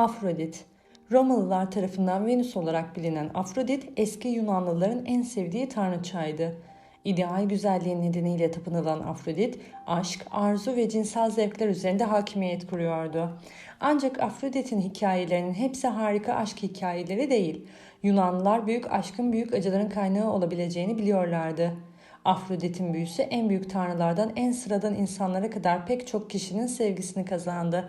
Afrodit Romalılar tarafından Venüs olarak bilinen Afrodit eski Yunanlıların en sevdiği tanrıçaydı. İdeal güzelliği nedeniyle tapınılan Afrodit, aşk, arzu ve cinsel zevkler üzerinde hakimiyet kuruyordu. Ancak Afrodit'in hikayelerinin hepsi harika aşk hikayeleri değil. Yunanlılar büyük aşkın büyük acıların kaynağı olabileceğini biliyorlardı. Afrodit'in büyüsü en büyük tanrılardan en sıradan insanlara kadar pek çok kişinin sevgisini kazandı.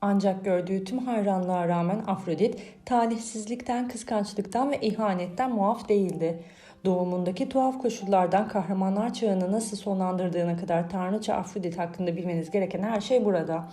Ancak gördüğü tüm hayranlığa rağmen Afrodit talihsizlikten, kıskançlıktan ve ihanetten muaf değildi. Doğumundaki tuhaf koşullardan kahramanlar çağını nasıl sonlandırdığına kadar Tanrıça Afrodit hakkında bilmeniz gereken her şey burada.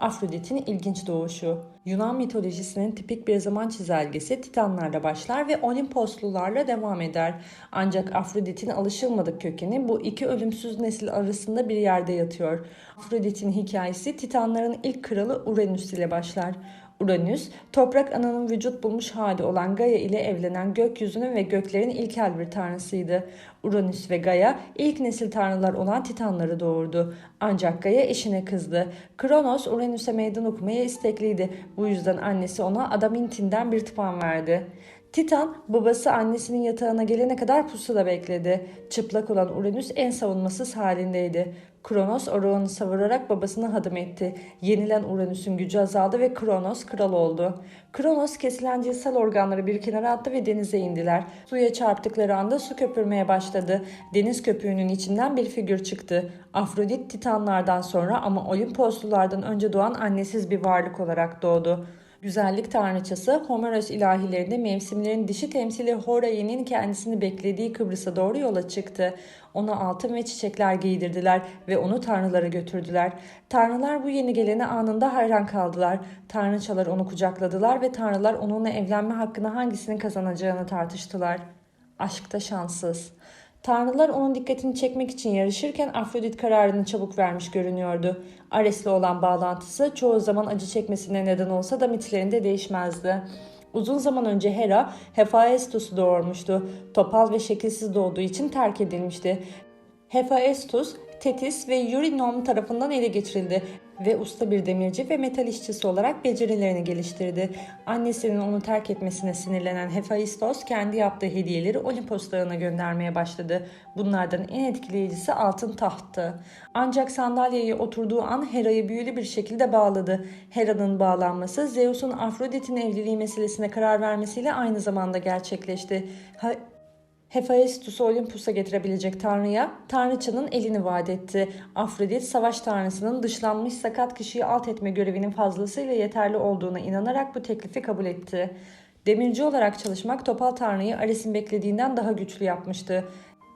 Afrodit'in ilginç doğuşu. Yunan mitolojisinin tipik bir zaman çizelgesi Titanlarla başlar ve Olimposlularla devam eder. Ancak Afrodit'in alışılmadık kökeni bu iki ölümsüz nesil arasında bir yerde yatıyor. Afrodit'in hikayesi Titanların ilk kralı Uranüs ile başlar. Uranüs, toprak ananın vücut bulmuş hali olan Gaia ile evlenen gökyüzünün ve göklerin ilkel bir tanrısıydı. Uranüs ve Gaia ilk nesil tanrılar olan Titanları doğurdu. Ancak Gaia eşine kızdı. Kronos Uranüs'e meydan okumaya istekliydi. Bu yüzden annesi ona Adamintin'den bir tıpan verdi. Titan babası annesinin yatağına gelene kadar pusula bekledi. Çıplak olan Uranüs en savunmasız halindeydi. Kronos orağını savurarak babasını hadım etti. Yenilen Uranüs'ün gücü azaldı ve Kronos kral oldu. Kronos kesilen cinsel organları bir kenara attı ve denize indiler. Suya çarptıkları anda su köpürmeye başladı. Deniz köpüğünün içinden bir figür çıktı. Afrodit Titanlardan sonra ama Olimposlulardan önce doğan annesiz bir varlık olarak doğdu. Güzellik tanrıçası Homeros ilahilerinde mevsimlerin dişi temsili Horai'nin kendisini beklediği Kıbrıs'a doğru yola çıktı. Ona altın ve çiçekler giydirdiler ve onu tanrılara götürdüler. Tanrılar bu yeni gelene anında hayran kaldılar. Tanrıçalar onu kucakladılar ve tanrılar onunla evlenme hakkını hangisinin kazanacağını tartıştılar. Aşkta şanssız. Tanrılar onun dikkatini çekmek için yarışırken Afrodit kararını çabuk vermiş görünüyordu. Ares'le olan bağlantısı çoğu zaman acı çekmesine neden olsa da mitlerinde değişmezdi. Uzun zaman önce Hera, Hephaestos'u doğurmuştu. Topal ve şekilsiz doğduğu için terk edilmişti. Hephaestos, Tetis ve Eurinom tarafından ele geçirildi ve usta bir demirci ve metal işçisi olarak becerilerini geliştirdi. Annesinin onu terk etmesine sinirlenen Hephaistos kendi yaptığı hediyeleri Olimpos dağına göndermeye başladı. Bunlardan en etkileyicisi altın tahttı. Ancak sandalyeye oturduğu an Hera'yı büyülü bir şekilde bağladı. Hera'nın bağlanması Zeus'un Afrodit'in evliliği meselesine karar vermesiyle aynı zamanda gerçekleşti. Hephaistus'u Olympus'a getirebilecek tanrıya tanrıçanın elini vaat etti. Afrodit savaş tanrısının dışlanmış sakat kişiyi alt etme görevinin fazlasıyla yeterli olduğuna inanarak bu teklifi kabul etti. Demirci olarak çalışmak Topal Tanrı'yı Ares'in beklediğinden daha güçlü yapmıştı.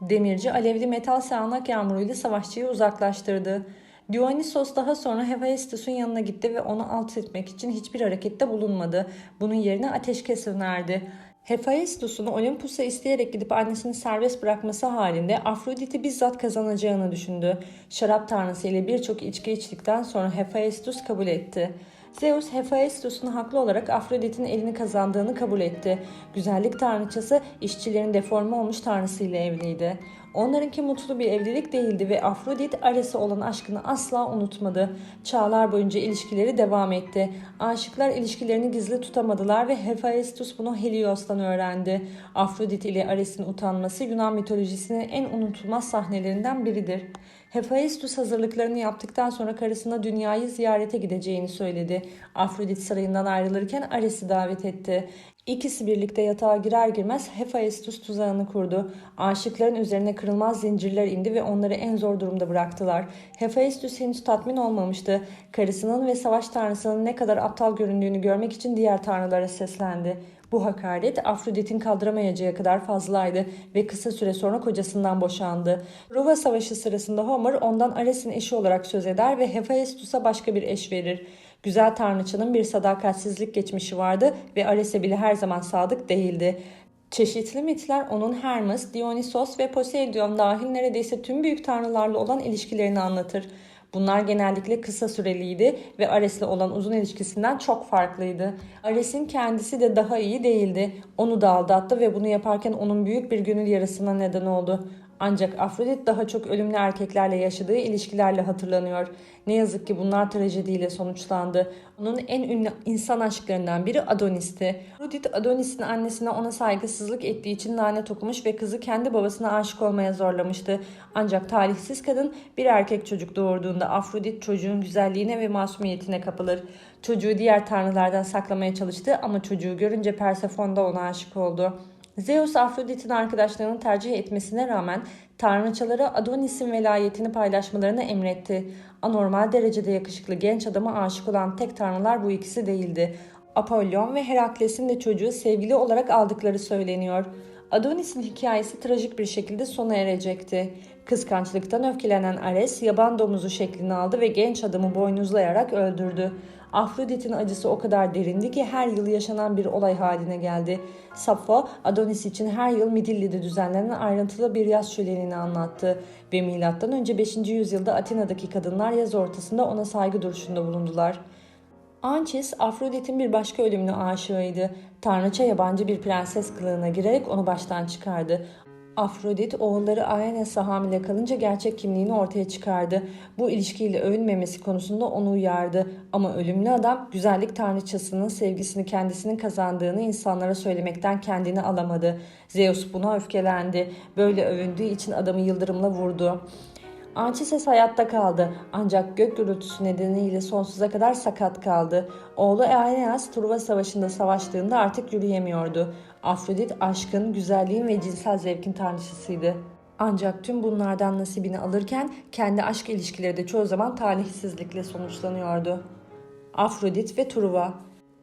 Demirci alevli metal sağanak yağmuruyla savaşçıyı uzaklaştırdı. Dionysos daha sonra Hephaistus'un yanına gitti ve onu alt etmek için hiçbir harekette bulunmadı. Bunun yerine ateşkes önerdi. Hephaistos'un Olympus'a isteyerek gidip annesini serbest bırakması halinde Afrodit'i bizzat kazanacağını düşündü. Şarap tanrısı ile birçok içki içtikten sonra Hephaistos kabul etti. Zeus Hephaistos'un haklı olarak Afrodit'in elini kazandığını kabul etti. Güzellik tanrıçası işçilerin deforme olmuş tanrısıyla evliydi. Onlarınki mutlu bir evlilik değildi ve Afrodit Ares'e olan aşkını asla unutmadı. Çağlar boyunca ilişkileri devam etti. Aşıklar ilişkilerini gizli tutamadılar ve Hephaistos bunu Helios'tan öğrendi. Afrodit ile Ares'in utanması Yunan mitolojisinin en unutulmaz sahnelerinden biridir. Hephaistos hazırlıklarını yaptıktan sonra karısına dünyayı ziyarete gideceğini söyledi. Afrodit sarayından ayrılırken Ares'i davet etti. İkisi birlikte yatağa girer girmez Hephaistos tuzağını kurdu. Aşıkların üzerine kırılmaz zincirler indi ve onları en zor durumda bıraktılar. Hephaistos henüz tatmin olmamıştı. Karısının ve savaş tanrısının ne kadar aptal göründüğünü görmek için diğer tanrılara seslendi. Bu hakaret Afrodit'in kaldıramayacağı kadar fazlaydı ve kısa süre sonra kocasından boşandı. Ruva Savaşı sırasında Homer ondan Ares'in eşi olarak söz eder ve Hephaistos'a başka bir eş verir. Güzel tanrıçanın bir sadakatsizlik geçmişi vardı ve Ares'e bile her zaman sadık değildi. Çeşitli mitler onun Hermes, Dionysos ve Poseidon dahil neredeyse tüm büyük tanrılarla olan ilişkilerini anlatır. Bunlar genellikle kısa süreliydi ve Ares'le olan uzun ilişkisinden çok farklıydı. Ares'in kendisi de daha iyi değildi. Onu da aldattı ve bunu yaparken onun büyük bir gönül yarasına neden oldu. Ancak Afrodit daha çok ölümlü erkeklerle yaşadığı ilişkilerle hatırlanıyor. Ne yazık ki bunlar trajediyle sonuçlandı. Onun en ünlü insan aşklarından biri Adonis'ti. Afrodit Adonis'in annesine ona saygısızlık ettiği için lanet okumuş ve kızı kendi babasına aşık olmaya zorlamıştı. Ancak talihsiz kadın bir erkek çocuk doğurduğunda Afrodit çocuğun güzelliğine ve masumiyetine kapılır. Çocuğu diğer tanrılardan saklamaya çalıştı ama çocuğu görünce Persephone da ona aşık oldu. Zeus Afrodit'in arkadaşlarını tercih etmesine rağmen tanrıçalara Adonis'in velayetini paylaşmalarını emretti. Anormal derecede yakışıklı genç adama aşık olan tek tanrılar bu ikisi değildi. Apollon ve Herakles'in de çocuğu sevgili olarak aldıkları söyleniyor. Adonis'in hikayesi trajik bir şekilde sona erecekti. Kıskançlıktan öfkelenen Ares yaban domuzu şeklini aldı ve genç adamı boynuzlayarak öldürdü. Afrodit'in acısı o kadar derindi ki her yıl yaşanan bir olay haline geldi. Sappho, Adonis için her yıl Midilli'de düzenlenen ayrıntılı bir yaz şölenini anlattı ve M.Ö. 5. yüzyılda Atina'daki kadınlar yaz ortasında ona saygı duruşunda bulundular. Anchis, Afrodit'in bir başka ölümüne aşığıydı. Tanrıça yabancı bir prenses kılığına girerek onu baştan çıkardı. Afrodit oğulları Aenes'e hamile kalınca gerçek kimliğini ortaya çıkardı. Bu ilişkiyle övünmemesi konusunda onu uyardı. Ama ölümlü adam güzellik tanrıçasının sevgisini kendisinin kazandığını insanlara söylemekten kendini alamadı. Zeus buna öfkelendi. Böyle övündüğü için adamı yıldırımla vurdu. Anchises hayatta kaldı ancak gök gürültüsü nedeniyle sonsuza kadar sakat kaldı. Oğlu Aeneas Truva Savaşı'nda savaştığında artık yürüyemiyordu. Afrodit aşkın, güzelliğin ve cinsel zevkin tanrıçasıydı. Ancak tüm bunlardan nasibini alırken kendi aşk ilişkileri de çoğu zaman talihsizlikle sonuçlanıyordu. Afrodit ve Truva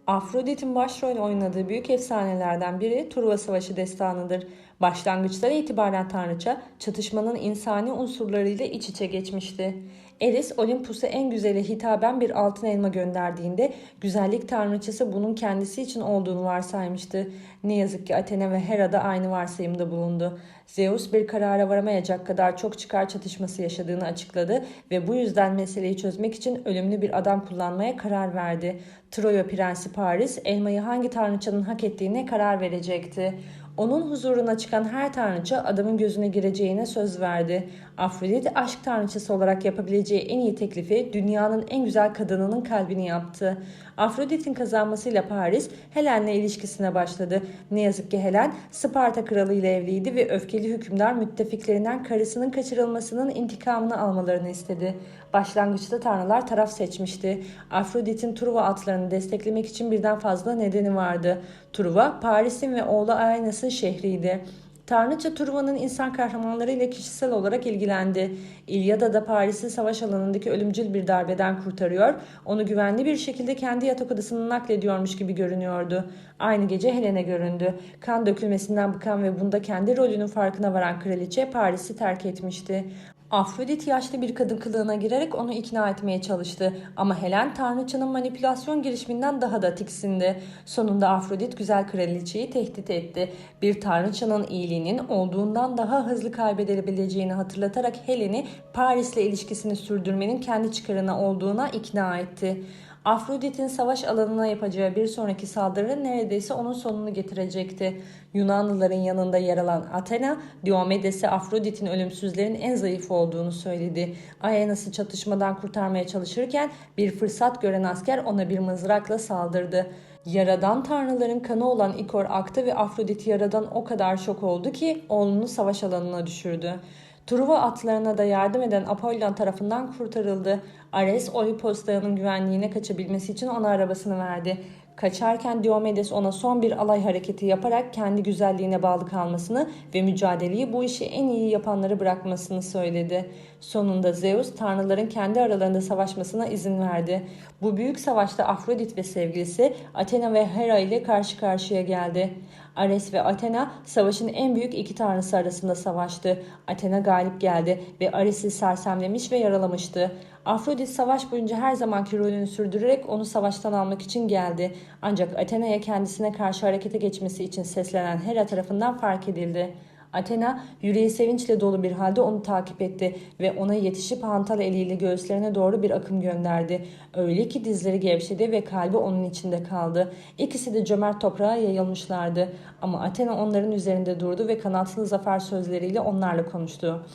Afrodit'in başrol oynadığı büyük efsanelerden biri Truva Savaşı destanıdır. Başlangıçlara itibaren tanrıça çatışmanın insani unsurlarıyla iç içe geçmişti. Eris Olympus'a en güzeli hitaben bir altın elma gönderdiğinde güzellik tanrıçası bunun kendisi için olduğunu varsaymıştı. Ne yazık ki Athena ve Hera da aynı varsayımda bulundu. Zeus bir karara varamayacak kadar çok çıkar çatışması yaşadığını açıkladı ve bu yüzden meseleyi çözmek için ölümlü bir adam kullanmaya karar verdi. Troya prensi Paris elmayı hangi tanrıçanın hak ettiğine karar verecekti. Onun huzuruna çıkan her tanrıça adamın gözüne gireceğine söz verdi. Afrodit aşk tanrıçası olarak yapabileceği en iyi teklifi dünyanın en güzel kadınının kalbini yaptı. Afrodit'in kazanmasıyla Paris Helen'le ilişkisine başladı. Ne yazık ki Helen Sparta kralı ile evliydi ve öfkeli hükümdar müttefiklerinden karısının kaçırılmasının intikamını almalarını istedi. Başlangıçta tanrılar taraf seçmişti. Afrodit'in Truva atlarını desteklemek için birden fazla nedeni vardı. Truva, Paris'in ve oğlu Aeneas'ın şehriydi. Tanrıça Truva'nın insan kahramanlarıyla kişisel olarak ilgilendi. İlyada da Paris'i savaş alanındaki ölümcül bir darbeden kurtarıyor, onu güvenli bir şekilde kendi yatak odasına naklediyormuş gibi görünüyordu. Aynı gece Helene göründü. Kan dökülmesinden bıkan ve bunda kendi rolünün farkına varan kraliçe Paris'i terk etmişti. Afrodit yaşlı bir kadın kılığına girerek onu ikna etmeye çalıştı ama Helen tanrıçanın manipülasyon girişiminden daha da tiksindi. Sonunda Afrodit güzel kraliçeyi tehdit etti. Bir tanrıçanın iyiliğinin olduğundan daha hızlı kaybedebileceğini hatırlatarak Helen'i Paris'le ilişkisini sürdürmenin kendi çıkarına olduğuna ikna etti. Afrodit'in savaş alanına yapacağı bir sonraki saldırı neredeyse onun sonunu getirecekti. Yunanlıların yanında yer alan Athena, Diomedes'e Afrodit'in ölümsüzlerin en zayıf olduğunu söyledi. Aenas'ı çatışmadan kurtarmaya çalışırken bir fırsat gören asker ona bir mızrakla saldırdı. Yaradan tanrıların kanı olan Ikor aktı ve Afrodit yaradan o kadar şok oldu ki oğlunu savaş alanına düşürdü. Truva atlarına da yardım eden Apollon tarafından kurtarıldı. Ares, Olimpos dağının güvenliğine kaçabilmesi için ona arabasını verdi. Kaçarken Diomedes ona son bir alay hareketi yaparak kendi güzelliğine bağlı kalmasını ve mücadeleyi bu işi en iyi yapanları bırakmasını söyledi. Sonunda Zeus tanrıların kendi aralarında savaşmasına izin verdi. Bu büyük savaşta Afrodit ve sevgilisi Athena ve Hera ile karşı karşıya geldi. Ares ve Athena savaşın en büyük iki tanrısı arasında savaştı. Athena galip geldi ve Ares'i sersemlemiş ve yaralamıştı. Afrodit savaş boyunca her zamanki rolünü sürdürerek onu savaştan almak için geldi. Ancak Athena'ya kendisine karşı harekete geçmesi için seslenen Hera tarafından fark edildi. Athena yüreği sevinçle dolu bir halde onu takip etti ve ona yetişip hantal eliyle göğüslerine doğru bir akım gönderdi. Öyle ki dizleri gevşedi ve kalbi onun içinde kaldı. İkisi de cömert toprağa yayılmışlardı. Ama Athena onların üzerinde durdu ve kanatlı zafer sözleriyle onlarla konuştu.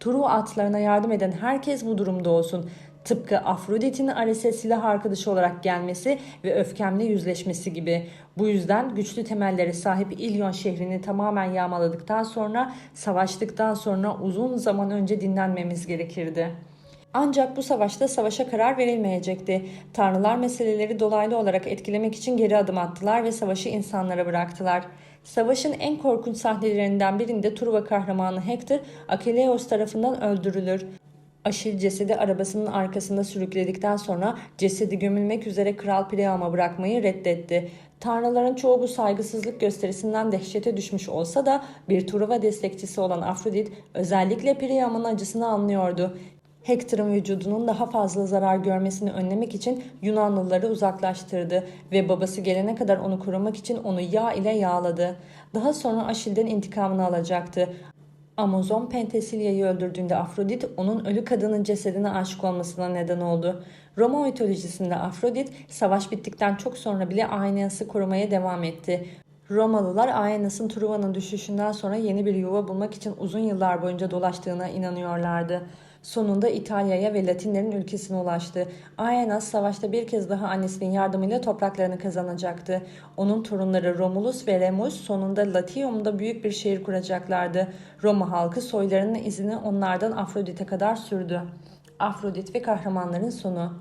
Turu atlarına yardım eden herkes bu durumda olsun. Tıpkı Afrodit'in Ares'e silah arkadaşı olarak gelmesi ve öfkemle yüzleşmesi gibi. Bu yüzden güçlü temellere sahip İlyon şehrini tamamen yağmaladıktan sonra, savaştıktan sonra uzun zaman önce dinlenmemiz gerekirdi. Ancak bu savaşta savaşa karar verilmeyecekti. Tanrılar meseleleri dolaylı olarak etkilemek için geri adım attılar ve savaşı insanlara bıraktılar. Savaşın en korkunç sahnelerinden birinde Truva kahramanı Hector, Akeleos tarafından öldürülür. Aşil cesedi arabasının arkasında sürükledikten sonra cesedi gömülmek üzere Kral Priam'a bırakmayı reddetti. Tanrıların çoğu bu saygısızlık gösterisinden dehşete düşmüş olsa da bir Truva destekçisi olan Afrodit özellikle Priam'ın acısını anlıyordu. Hector'ın vücudunun daha fazla zarar görmesini önlemek için Yunanlıları uzaklaştırdı ve babası gelene kadar onu korumak için onu yağ ile yağladı. Daha sonra Aşil'den intikamını alacaktı. Amazon Pentesilya'yı öldürdüğünde Afrodit onun ölü kadının cesedine aşık olmasına neden oldu. Roma mitolojisinde Afrodit savaş bittikten çok sonra bile Aeneas'ı korumaya devam etti. Romalılar Aeneas'ın Truva'nın düşüşünden sonra yeni bir yuva bulmak için uzun yıllar boyunca dolaştığına inanıyorlardı. Sonunda İtalya'ya ve Latinlerin ülkesine ulaştı. Aeneas savaşta bir kez daha annesinin yardımıyla topraklarını kazanacaktı. Onun torunları Romulus ve Remus sonunda Latium'da büyük bir şehir kuracaklardı. Roma halkı soylarının izini onlardan Afrodit'e kadar sürdü. Afrodit ve kahramanların sonu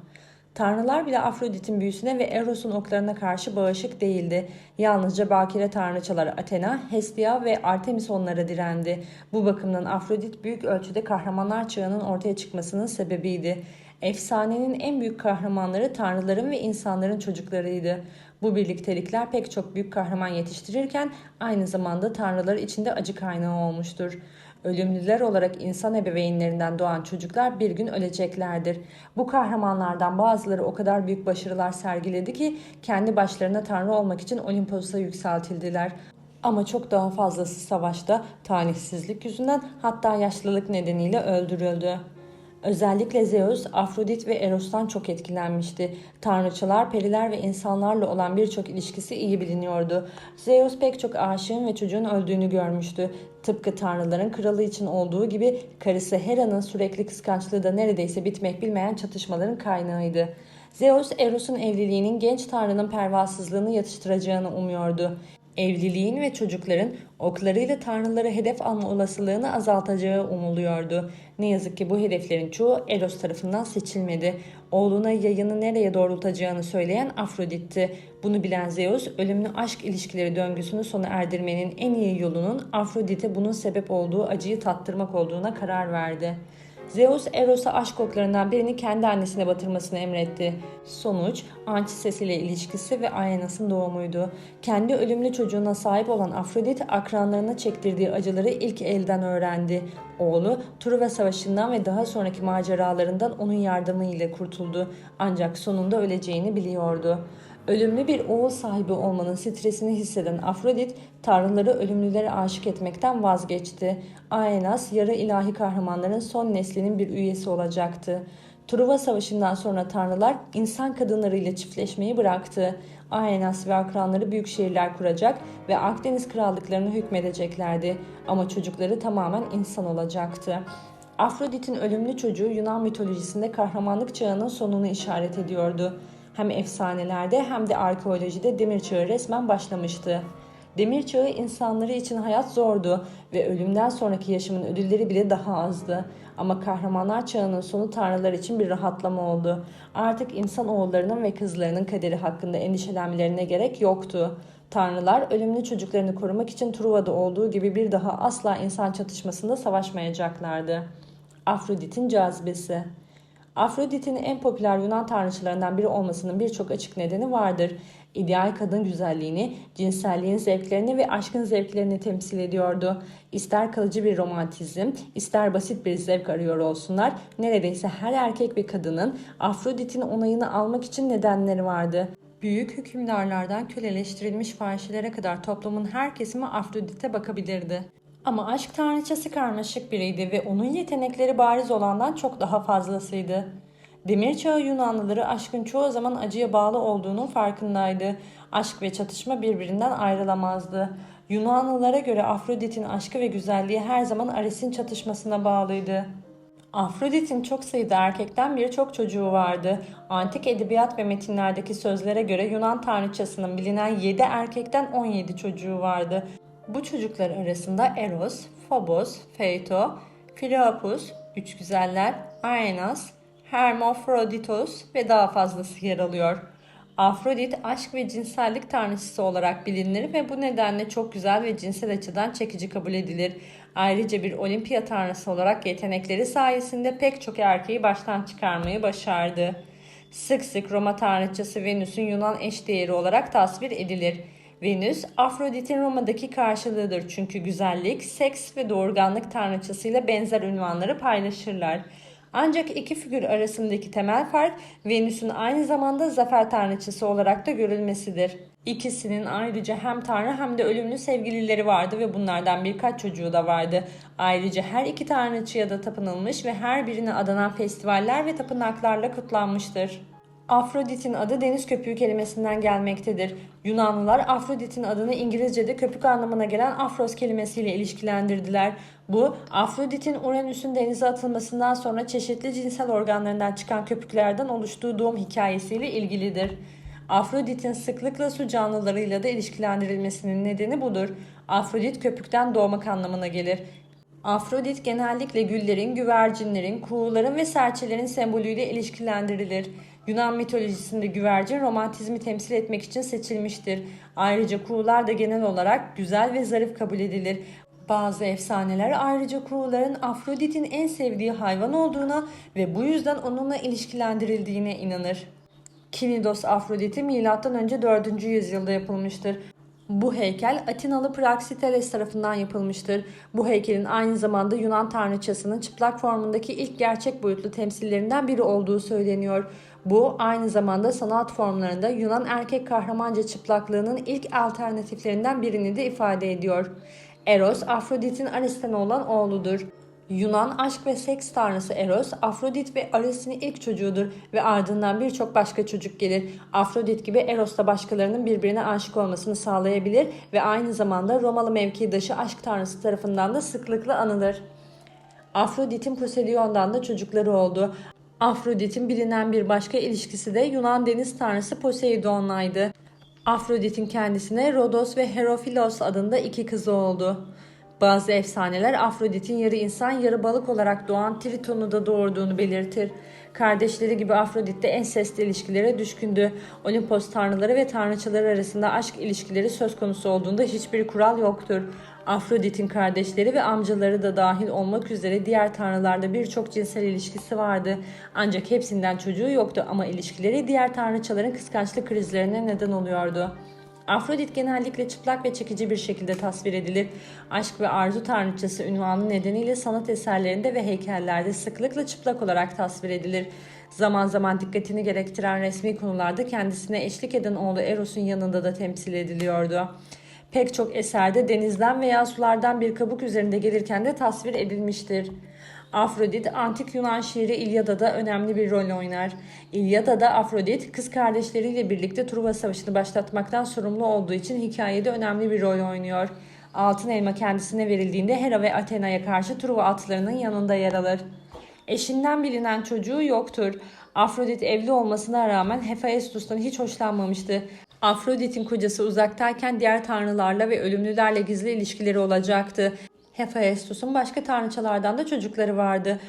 Tanrılar bile Afrodit'in büyüsüne ve Eros'un oklarına karşı bağışık değildi. Yalnızca bakire tanrıçalar Athena, Hestia ve Artemis onlara direndi. Bu bakımdan Afrodit büyük ölçüde kahramanlar çağının ortaya çıkmasının sebebiydi. Efsanenin en büyük kahramanları tanrıların ve insanların çocuklarıydı. Bu birliktelikler pek çok büyük kahraman yetiştirirken aynı zamanda tanrılar içinde acı kaynağı olmuştur. Ölümlüler olarak insan ebeveynlerinden doğan çocuklar bir gün öleceklerdir. Bu kahramanlardan bazıları o kadar büyük başarılar sergiledi ki kendi başlarına tanrı olmak için Olimpos'a yükseltildiler. Ama çok daha fazlası savaşta talihsizlik yüzünden hatta yaşlılık nedeniyle öldürüldü. Özellikle Zeus, Afrodit ve Eros'tan çok etkilenmişti. Tanrıçalar, periler ve insanlarla olan birçok ilişkisi iyi biliniyordu. Zeus pek çok aşığın ve çocuğun öldüğünü görmüştü. Tıpkı tanrıların kralı için olduğu gibi karısı Hera'nın sürekli kıskançlığı da neredeyse bitmek bilmeyen çatışmaların kaynağıydı. Zeus, Eros'un evliliğinin genç tanrının pervasızlığını yatıştıracağını umuyordu evliliğin ve çocukların oklarıyla tanrıları hedef alma olasılığını azaltacağı umuluyordu. Ne yazık ki bu hedeflerin çoğu Eros tarafından seçilmedi. Oğluna yayını nereye doğrultacağını söyleyen Afrodit'ti. Bunu bilen Zeus, ölümlü aşk ilişkileri döngüsünü sona erdirmenin en iyi yolunun Afrodit'e bunun sebep olduğu acıyı tattırmak olduğuna karar verdi. Zeus Eros'a aşk oklarından birini kendi annesine batırmasını emretti. Sonuç Anchises ile ilişkisi ve Aenas'ın doğumuydu. Kendi ölümlü çocuğuna sahip olan Afrodit akranlarına çektirdiği acıları ilk elden öğrendi. Oğlu Truva Savaşı'ndan ve daha sonraki maceralarından onun yardımıyla kurtuldu. Ancak sonunda öleceğini biliyordu. Ölümlü bir oğul sahibi olmanın stresini hisseden Afrodit, tanrıları ölümlülere aşık etmekten vazgeçti. Aenas, yarı ilahi kahramanların son neslinin bir üyesi olacaktı. Truva Savaşı'ndan sonra tanrılar insan kadınlarıyla çiftleşmeyi bıraktı. Aenas ve akranları büyük şehirler kuracak ve Akdeniz krallıklarını hükmedeceklerdi. Ama çocukları tamamen insan olacaktı. Afrodit'in ölümlü çocuğu Yunan mitolojisinde kahramanlık çağının sonunu işaret ediyordu. Hem efsanelerde hem de arkeolojide demir çağı resmen başlamıştı. Demir çağı insanları için hayat zordu ve ölümden sonraki yaşamın ödülleri bile daha azdı. Ama kahramanlar çağının sonu tanrılar için bir rahatlama oldu. Artık insan oğullarının ve kızlarının kaderi hakkında endişelenmelerine gerek yoktu. Tanrılar ölümlü çocuklarını korumak için Truva'da olduğu gibi bir daha asla insan çatışmasında savaşmayacaklardı. Afrodit'in cazibesi Afrodit'in en popüler Yunan tanrıçalarından biri olmasının birçok açık nedeni vardır. İdeal kadın güzelliğini, cinselliğin zevklerini ve aşkın zevklerini temsil ediyordu. İster kalıcı bir romantizm, ister basit bir zevk arıyor olsunlar, neredeyse her erkek ve kadının Afrodit'in onayını almak için nedenleri vardı. Büyük hükümdarlardan köleleştirilmiş fahişelere kadar toplumun her kesimi Afrodit'e bakabilirdi. Ama aşk tanrıçası karmaşık biriydi ve onun yetenekleri bariz olandan çok daha fazlasıydı. Demir çağı Yunanlıları aşkın çoğu zaman acıya bağlı olduğunun farkındaydı. Aşk ve çatışma birbirinden ayrılamazdı. Yunanlılara göre Afrodit'in aşkı ve güzelliği her zaman Ares'in çatışmasına bağlıydı. Afrodit'in çok sayıda erkekten birçok çocuğu vardı. Antik edebiyat ve metinlerdeki sözlere göre Yunan tanrıçasının bilinen 7 erkekten 17 çocuğu vardı. Bu çocuklar arasında Eros, Phobos, Phaeto, Priapus, Üç Güzeller, Aenas, Hermafroditos ve daha fazlası yer alıyor. Afrodit aşk ve cinsellik tanrıçısı olarak bilinir ve bu nedenle çok güzel ve cinsel açıdan çekici kabul edilir. Ayrıca bir olimpiya tanrısı olarak yetenekleri sayesinde pek çok erkeği baştan çıkarmayı başardı. Sık sık Roma tanrıçası Venüs'ün Yunan eşdeğeri olarak tasvir edilir. Venüs, Afrodit'in Roma'daki karşılığıdır çünkü güzellik, seks ve doğurganlık tanrıçasıyla benzer ünvanları paylaşırlar. Ancak iki figür arasındaki temel fark Venüs'ün aynı zamanda zafer tanrıçası olarak da görülmesidir. İkisinin ayrıca hem tanrı hem de ölümlü sevgilileri vardı ve bunlardan birkaç çocuğu da vardı. Ayrıca her iki tanrıçıya da tapınılmış ve her birine adanan festivaller ve tapınaklarla kutlanmıştır. Afrodit'in adı deniz köpüğü kelimesinden gelmektedir. Yunanlılar Afrodit'in adını İngilizce'de köpük anlamına gelen afros kelimesiyle ilişkilendirdiler. Bu, Afrodit'in Uranüs'ün denize atılmasından sonra çeşitli cinsel organlarından çıkan köpüklerden oluştuğu doğum hikayesiyle ilgilidir. Afrodit'in sıklıkla su canlılarıyla da ilişkilendirilmesinin nedeni budur. Afrodit köpükten doğmak anlamına gelir. Afrodit genellikle güllerin, güvercinlerin, kuğuların ve serçelerin sembolüyle ilişkilendirilir. Yunan mitolojisinde güvercin romantizmi temsil etmek için seçilmiştir. Ayrıca kuğular da genel olarak güzel ve zarif kabul edilir. Bazı efsaneler ayrıca kuğuların Afrodit'in en sevdiği hayvan olduğuna ve bu yüzden onunla ilişkilendirildiğine inanır. Kinidos Afrodit'i M.Ö. 4. yüzyılda yapılmıştır. Bu heykel Atinalı Praxiteles tarafından yapılmıştır. Bu heykelin aynı zamanda Yunan tanrıçasının çıplak formundaki ilk gerçek boyutlu temsillerinden biri olduğu söyleniyor. Bu aynı zamanda sanat formlarında Yunan erkek kahramanca çıplaklığının ilk alternatiflerinden birini de ifade ediyor. Eros, Afrodit'in Ares'ten olan oğludur. Yunan aşk ve seks tanrısı Eros, Afrodit ve Ares'in ilk çocuğudur ve ardından birçok başka çocuk gelir. Afrodit gibi Eros da başkalarının birbirine aşık olmasını sağlayabilir ve aynı zamanda Romalı mevkidaşı aşk tanrısı tarafından da sıklıkla anılır. Afrodit'in Poseidon'dan da çocukları oldu. Afrodit'in bilinen bir başka ilişkisi de Yunan deniz tanrısı Poseidon'laydı. Afrodit'in kendisine Rodos ve Herofilos adında iki kızı oldu. Bazı efsaneler Afrodit'in yarı insan yarı balık olarak doğan Triton'u da doğurduğunu belirtir. Kardeşleri gibi Afrodit de ensest ilişkilere düşkündü. Olimpos tanrıları ve tanrıçaları arasında aşk ilişkileri söz konusu olduğunda hiçbir kural yoktur. Afrodit'in kardeşleri ve amcaları da dahil olmak üzere diğer tanrılarda birçok cinsel ilişkisi vardı. Ancak hepsinden çocuğu yoktu ama ilişkileri diğer tanrıçaların kıskançlık krizlerine neden oluyordu. Afrodit genellikle çıplak ve çekici bir şekilde tasvir edilir. Aşk ve arzu tanrıçası ünvanı nedeniyle sanat eserlerinde ve heykellerde sıklıkla çıplak olarak tasvir edilir. Zaman zaman dikkatini gerektiren resmi konularda kendisine eşlik eden oğlu Eros'un yanında da temsil ediliyordu. Pek çok eserde denizden veya sulardan bir kabuk üzerinde gelirken de tasvir edilmiştir. Afrodit antik Yunan şiiri İlyada'da önemli bir rol oynar. İlyada'da Afrodit kız kardeşleriyle birlikte Truva Savaşı'nı başlatmaktan sorumlu olduğu için hikayede önemli bir rol oynuyor. Altın elma kendisine verildiğinde Hera ve Athena'ya karşı Truva atlarının yanında yer alır. Eşinden bilinen çocuğu yoktur. Afrodit evli olmasına rağmen Hephaestus'tan hiç hoşlanmamıştı. Afrodit'in kocası uzaktayken diğer tanrılarla ve ölümlülerle gizli ilişkileri olacaktı. Hephaestus'un başka tanrıçalardan da çocukları vardı.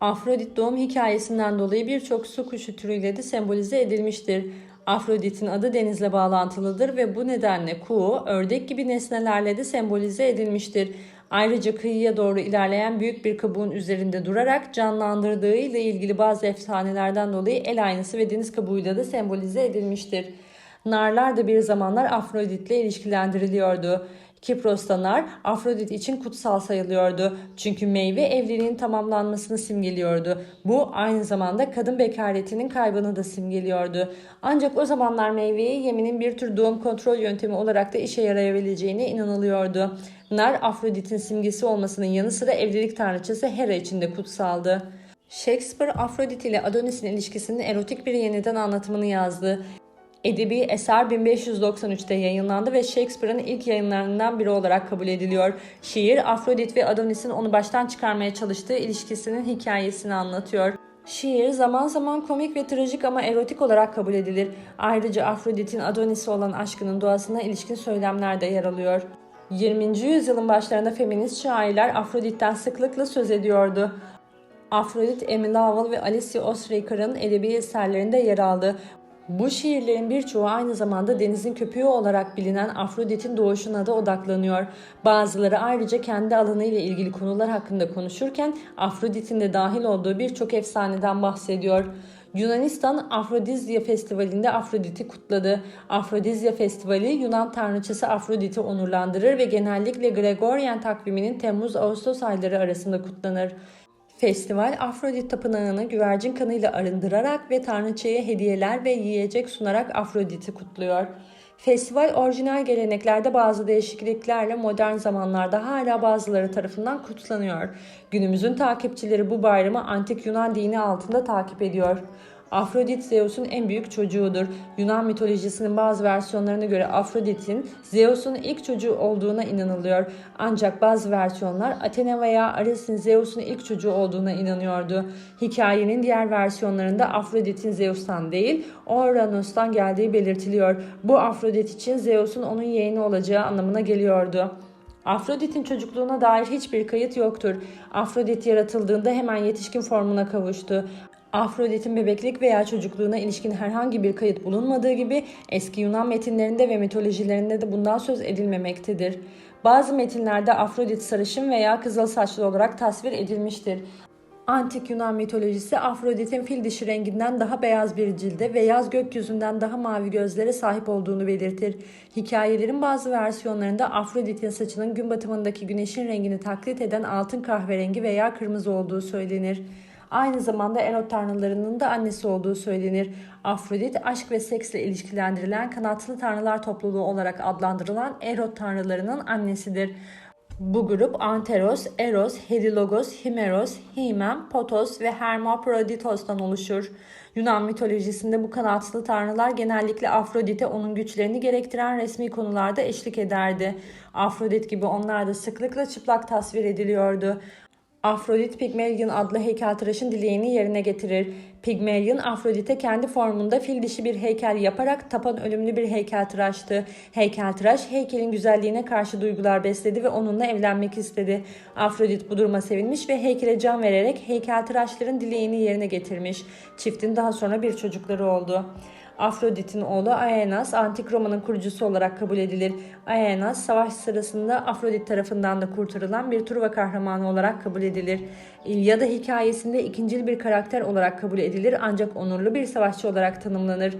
Afrodit doğum hikayesinden dolayı birçok su kuşu türüyle de sembolize edilmiştir. Afrodit'in adı denizle bağlantılıdır ve bu nedenle kuğu, ördek gibi nesnelerle de sembolize edilmiştir. Ayrıca kıyıya doğru ilerleyen büyük bir kabuğun üzerinde durarak canlandırdığı ile ilgili bazı efsanelerden dolayı el aynası ve deniz kabuğuyla da sembolize edilmiştir. Narlar da bir zamanlar Afrodit'le ilişkilendiriliyordu. Kipros'ta nar Afrodit için kutsal sayılıyordu. Çünkü meyve evliliğin tamamlanmasını simgeliyordu. Bu aynı zamanda kadın bekaretinin kaybını da simgeliyordu. Ancak o zamanlar meyveye yeminin bir tür doğum kontrol yöntemi olarak da işe yarayabileceğine inanılıyordu. Nar Afrodit'in simgesi olmasının yanı sıra evlilik tanrıçası Hera için de kutsaldı. Shakespeare Afrodit ile Adonis'in ilişkisinin erotik bir yeniden anlatımını yazdı. Edebi eser 1593'te yayınlandı ve Shakespeare'ın ilk yayınlarından biri olarak kabul ediliyor. Şiir Afrodit ve Adonis'in onu baştan çıkarmaya çalıştığı ilişkisinin hikayesini anlatıyor. Şiir zaman zaman komik ve trajik ama erotik olarak kabul edilir. Ayrıca Afrodit'in Adonis'e olan aşkının doğasına ilişkin söylemler de yer alıyor. 20. yüzyılın başlarında feminist şairler Afrodit'ten sıklıkla söz ediyordu. Afrodit, Emily Lowell ve Alicia Ostraker'ın edebi eserlerinde yer aldı. Bu şiirlerin birçoğu aynı zamanda denizin köpüğü olarak bilinen Afrodit'in doğuşuna da odaklanıyor. Bazıları ayrıca kendi alanıyla ilgili konular hakkında konuşurken Afrodit'in de dahil olduğu birçok efsaneden bahsediyor. Yunanistan Afrodizya Festivali'nde Afrodit'i kutladı. Afrodizya Festivali Yunan tanrıçası Afrodit'i onurlandırır ve genellikle Gregorian takviminin Temmuz-Ağustos ayları arasında kutlanır. Festival Afrodit tapınağını güvercin kanıyla arındırarak ve tanrıçaya hediyeler ve yiyecek sunarak Afrodit'i kutluyor. Festival orijinal geleneklerde bazı değişikliklerle modern zamanlarda hala bazıları tarafından kutlanıyor. Günümüzün takipçileri bu bayramı antik Yunan dini altında takip ediyor. Afrodit Zeus'un en büyük çocuğudur. Yunan mitolojisinin bazı versiyonlarına göre Afrodit'in Zeus'un ilk çocuğu olduğuna inanılıyor. Ancak bazı versiyonlar Athena veya Ares'in Zeus'un ilk çocuğu olduğuna inanıyordu. Hikayenin diğer versiyonlarında Afrodit'in Zeus'tan değil, Uranus'tan geldiği belirtiliyor. Bu Afrodit için Zeus'un onun yeğeni olacağı anlamına geliyordu. Afrodit'in çocukluğuna dair hiçbir kayıt yoktur. Afrodit yaratıldığında hemen yetişkin formuna kavuştu. Afrodit'in bebeklik veya çocukluğuna ilişkin herhangi bir kayıt bulunmadığı gibi eski Yunan metinlerinde ve mitolojilerinde de bundan söz edilmemektedir. Bazı metinlerde Afrodit sarışın veya kızıl saçlı olarak tasvir edilmiştir. Antik Yunan mitolojisi Afrodit'in fil dişi renginden daha beyaz bir cilde ve yaz gökyüzünden daha mavi gözlere sahip olduğunu belirtir. Hikayelerin bazı versiyonlarında Afrodit'in saçının gün batımındaki güneşin rengini taklit eden altın kahverengi veya kırmızı olduğu söylenir. Aynı zamanda Erot tanrılarının da annesi olduğu söylenir. Afrodit aşk ve seksle ilişkilendirilen kanatlı tanrılar topluluğu olarak adlandırılan Erot tanrılarının annesidir. Bu grup Anteros, Eros, Hedilogos, Himeros, Himen, Potos ve Hermaproditos'tan oluşur. Yunan mitolojisinde bu kanatlı tanrılar genellikle Afrodit'e onun güçlerini gerektiren resmi konularda eşlik ederdi. Afrodit gibi onlar da sıklıkla çıplak tasvir ediliyordu. Afrodit Pygmalion adlı heykeltıraşın dileğini yerine getirir. Pygmalion Afrodit'e kendi formunda fil dişi bir heykel yaparak tapan ölümlü bir heykeltıraştı. Heykeltıraş heykelin güzelliğine karşı duygular besledi ve onunla evlenmek istedi. Afrodit bu duruma sevinmiş ve heykele can vererek heykeltıraşların dileğini yerine getirmiş. Çiftin daha sonra bir çocukları oldu. Afrodit'in oğlu Aeneas antik Roma'nın kurucusu olarak kabul edilir. Aeneas savaş sırasında Afrodit tarafından da kurtarılan bir Truva kahramanı olarak kabul edilir. İlyada hikayesinde ikincil bir karakter olarak kabul edilir ancak onurlu bir savaşçı olarak tanımlanır.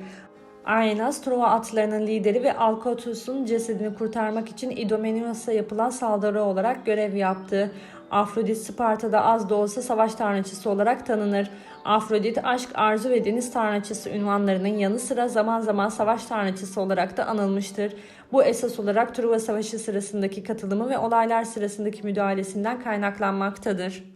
Aeneas Truva atlarının lideri ve Alkotus'un cesedini kurtarmak için Idomeneus'a yapılan saldırı olarak görev yaptı. Afrodit Sparta'da az da olsa savaş tanrıçısı olarak tanınır. Afrodit aşk, arzu ve deniz tanrıçısı ünvanlarının yanı sıra zaman zaman savaş tanrıçısı olarak da anılmıştır. Bu esas olarak Truva Savaşı sırasındaki katılımı ve olaylar sırasındaki müdahalesinden kaynaklanmaktadır.